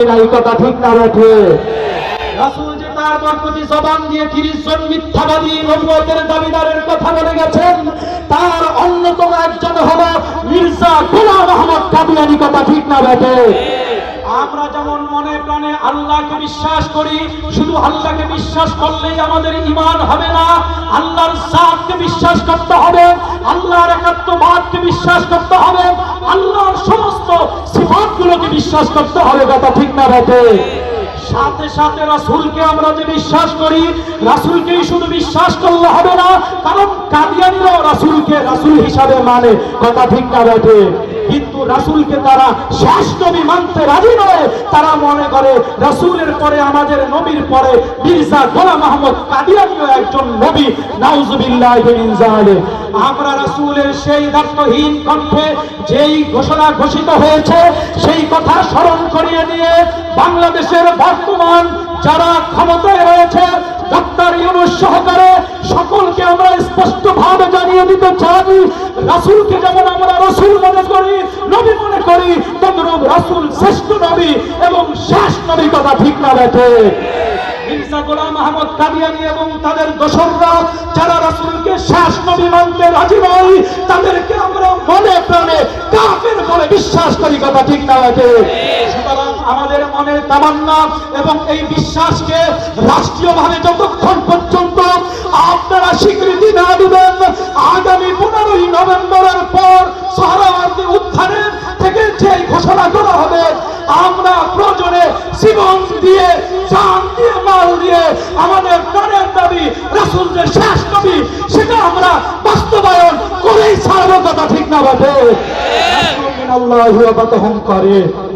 এই কথা ঠিক না বেঠে রাসূল যে তার বরকতি জবান দিয়ে 30 জন মিথ্যাবাদী নবুয়তের দাবিদারের কথা বলে গেছেন, তার অন্যতম একজন হলো মির্জা গোলাম আহমদ কাদিয়ানি কথা ঠিক না বেঠে আমরা যেমন মনে প্রাণে আল্লাহকে বিশ্বাস করি, শুধু আল্লাহকে বিশ্বাস করলেই আমাদের ঈমান হবে না, আল্লাহর জাতকে বিশ্বাস করতে হবে, আল্লাহর একাত্মবাদকে বিশ্বাস করতে হবে, আল্লাহর সমস্ত সিফাতগুলোকে বিশ্বাস করতে কথা ঠিক না রাখে সাথে সাথে রাসুলকে আমরা যে বিশ্বাস করি, রাসূলকেই শুধু বিশ্বাস করলে হবে না, কারণ কাদিয়ানিরাও রাসুলকে রাসুল হিসাবে মানে। কথা ঠিক না বেঠে কিন্তু রাসূলকে তারা শেষ নবী মানতে রাজি নয়। তারা মনে করে রাসূলের পরে, আমাদের নবীর পরে মির্জা গোলাম আহমদ কাদিয়ানিও একজন নবী। নাউজুবিল্লাহি আমরা রাসূলের সেই দায়িত্বহীন কণ্ঠে যেই ঘোষণা ঘোষিত হয়েছে, সেই কথা স্মরণ করিয়ে দিয়ে বাংলাদেশের বর্তমান যারা ক্ষমতায় রয়েছে ডক্টর ইউনুস সহকারে সকলকে আমরা স্পষ্ট ভাবে জানিয়ে দিতে চাই, রাসূলকে যেমন রাসূল মনে করি, নবী মনে করি, তদ্রূপ রাসূল শ্রেষ্ঠ নবী এবং শেষ নবী কথা ঠিক না বেঠে। মির্জা গোলাম আহমদ কাদিয়ানি এবং তাদের দোসররা, যারা শেষ নবী মানতে রাজি নয়, তাদেরকে আমরা মনে প্রাণে কাফের বলে বিশ্বাস করি কথা ঠিক না বেঠে। আমাদের মনের তামান্না এবং এই বিশ্বাসকে রাষ্ট্রীয়ভাবে যতক্ষণ পর্যন্ত আপনারা স্বীকৃতি না দিবেন ঘোষণা করা হবে। আমরা প্রয়োজনে জীবন দিয়ে জান দিয়ে মাল দিয়ে আমাদের প্রাণের দাবি রাসুল যে শেষ নবী সেটা আমরা বাস্তবায়ন করেই ছাড়বো কথা ঠিক না বাটে? আল্লাহ করে।